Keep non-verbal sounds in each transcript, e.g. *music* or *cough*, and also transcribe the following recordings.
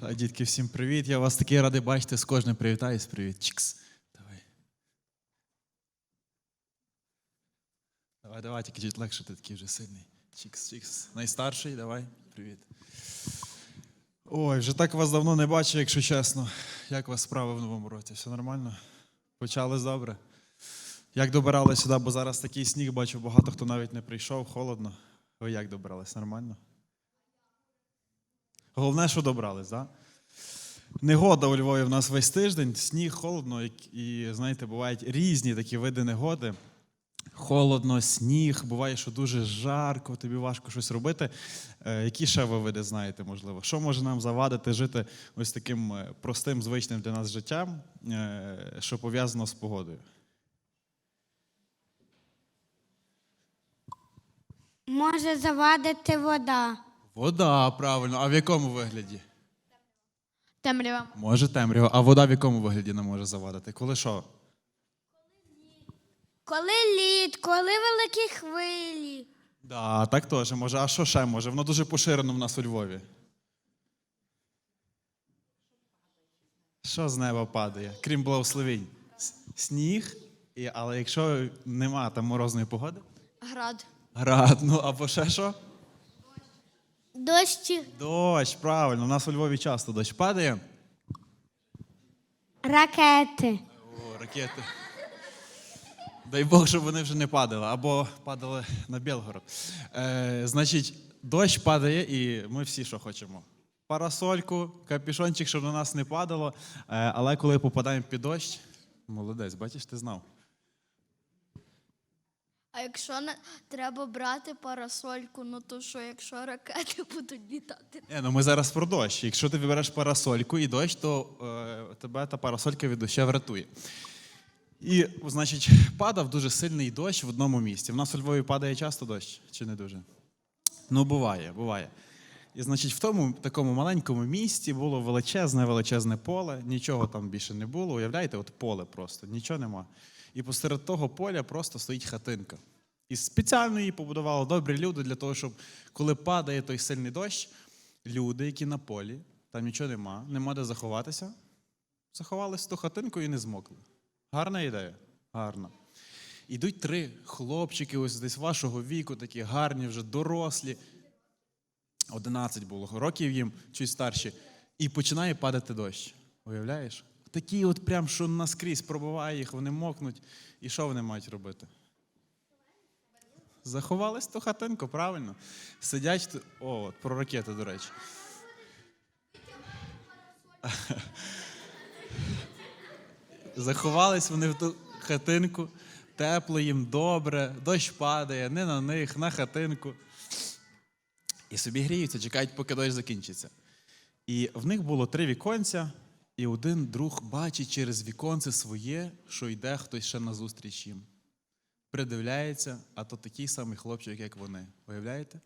Та, дітки, всім привіт. Я вас такий радий бачити. З кожним привітаюсь. Привіт. Чікс. Давай. Давай, давай, тільки чуть легше, ти такий вже сильний. Чікс, чікс. Найстарший, давай. Привіт. Ой, вже так вас давно не бачу, якщо чесно. Як вас справи в новому році? Все нормально? Почали добре? Як добирали сюди, бо зараз такий сніг, бачу, багато хто навіть не прийшов, холодно. Ви як добирались? Нормально? Головне, що добрались, так? Да? Негода у Львові в нас весь тиждень, сніг, холодно, і, знаєте, бувають різні такі види негоди. Холодно, сніг, буває, що дуже жарко, тобі важко щось робити. Е, які ще ви види знаєте, можливо? Що може нам завадити жити ось таким е, простим, звичним для нас життям, е, що пов'язано з погодою? Може завадити вода. Вода, правильно. А в якому вигляді? Темрява. Може темрява. А вода в якому вигляді не може завадити? Коли що? Коли лід, коли великі хвилі. Да, так теж може. А що ще може? Воно дуже поширено в нас у Львові. Що з неба падає? Крім благословінь? Сніг, і, але якщо нема там морозної погоди? Град. Град, ну або ще що? Дощі. Дощ, правильно. У нас у Львові часто дощ падає. Ракети. О, ракети. Дай Бог, щоб вони вже не падали, або падали на Білгород. Е, значить, дощ падає, і ми всі що хочемо. Парасольку, капішончик, щоб на нас не падало. Е, але коли попадаємо під дощ, молодець, бачиш, ти знав. А якщо не треба брати парасольку, ну то що, якщо ракети будуть літати? Ні, ну ми зараз про дощ. Якщо ти вибереш парасольку і дощ, то е, тебе та парасолька від доща врятує. І, значить, падав дуже сильний дощ в одному місці. В нас у Львові падає часто дощ, чи не дуже? Ну, буває, буває. І, значить, в тому такому маленькому місті було величезне, величезне поле, нічого там більше не було. Уявляєте, от поле просто, нічого нема. І посеред того поля просто стоїть хатинка. І спеціально її побудували добрі люди для того, щоб коли падає той сильний дощ, люди, які на полі, там нічого нема, нема де заховатися, заховались в ту хатинку і не змокли. Гарна ідея? Гарна. Ідуть три хлопчики, ось десь вашого віку, такі гарні, вже дорослі. 11 було років їм, чуть старші, і починає падати дощ. Уявляєш? Такі, от прям, що наскрізь пробиває їх, вони мокнуть. І що вони мають робити? Заховались ту хатинку, правильно. Сидять. О, от, про ракети, до речі. *laughs* Заховались вони в ту хатинку, тепло їм добре, дощ падає, не на них, на хатинку. І собі гріються, чекають, поки дощ закінчиться. І в них було три віконця, і один друг бачить через віконце своє, що йде хтось ще назустріч їм. Придивляється, а то такий самий хлопчик, як вони. Уявляєте?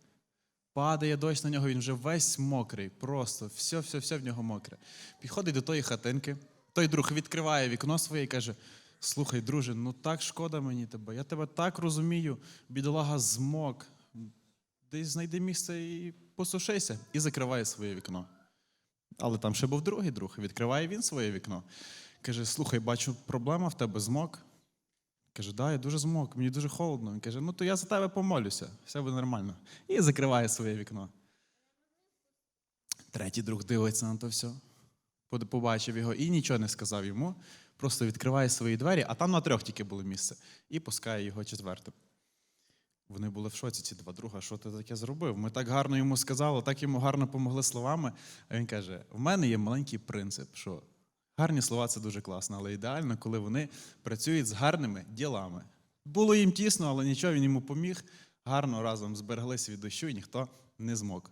Падає дощ на нього, він вже весь мокрий, просто все, все, все в нього мокре. Підходить до тої хатинки, той друг відкриває вікно своє і каже: Слухай, друже, ну так шкода мені тебе. Я тебе так розумію, бідолага змок. Десь знайди місце і посушися, і закриває своє вікно. Але там ще був другий друг, відкриває він своє вікно. Каже: Слухай, бачу, проблема в тебе змок. Каже, да, я дуже змок, мені дуже холодно. Він каже, ну то я за тебе помолюся, все буде нормально. І закриває своє вікно. Третій друг дивиться на то все, побачив його і нічого не сказав йому. Просто відкриває свої двері, а там на трьох тільки було місце, і пускає його четвертим. Вони були в шоці, ці два друга, що ти таке зробив? Ми так гарно йому сказали, так йому гарно помогли словами. А він каже: в мене є маленький принцип, що гарні слова це дуже класно, але ідеально, коли вони працюють з гарними ділами. Було їм тісно, але нічого, він йому поміг. Гарно разом збереглися від дощу, і ніхто не змог.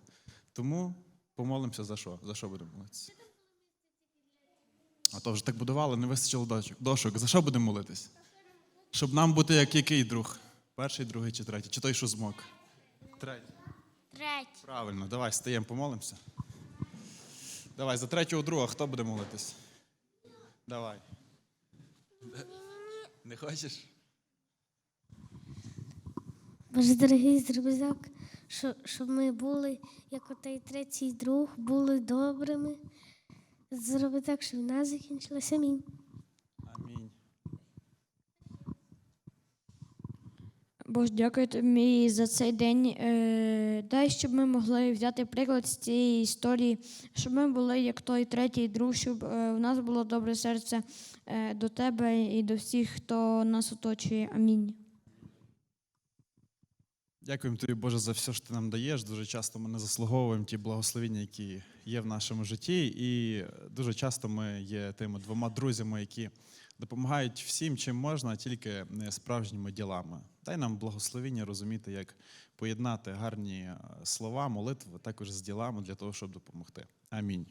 Тому помолимося за що? За що будемо молитися? А то вже так будували, не вистачило дошок. За що будемо молитись? Щоб нам бути як який друг? Перший, другий чи третій? Чи той, що змог? Третій. Третій. Правильно, давай стаємо, помолимося. Давай, за третього друга хто буде молитись? Давай. Не хочеш? Боже, дорогий зробізок, що, щоб ми були, як отей третій друг, були добрими, Зроби так, щоб війна закінчилася. Амінь. Амінь. Боже, дякую тобі за цей день. Е, Дай, щоб ми могли взяти приклад з цієї історії, щоб ми були як той третій друг, щоб е, в нас було добре серце е, до тебе і до всіх, хто нас оточує. Амінь. Дякуємо тобі, Боже, за все, що ти нам даєш. Дуже часто ми не заслуговуємо ті благословіння, які є в нашому житті. І дуже часто ми є тими двома друзями, які допомагають всім, чим можна, тільки не справжніми ділами. Дай нам благословіння розуміти, як поєднати гарні е, слова, молитви також з ділами для того, щоб допомогти. Амінь.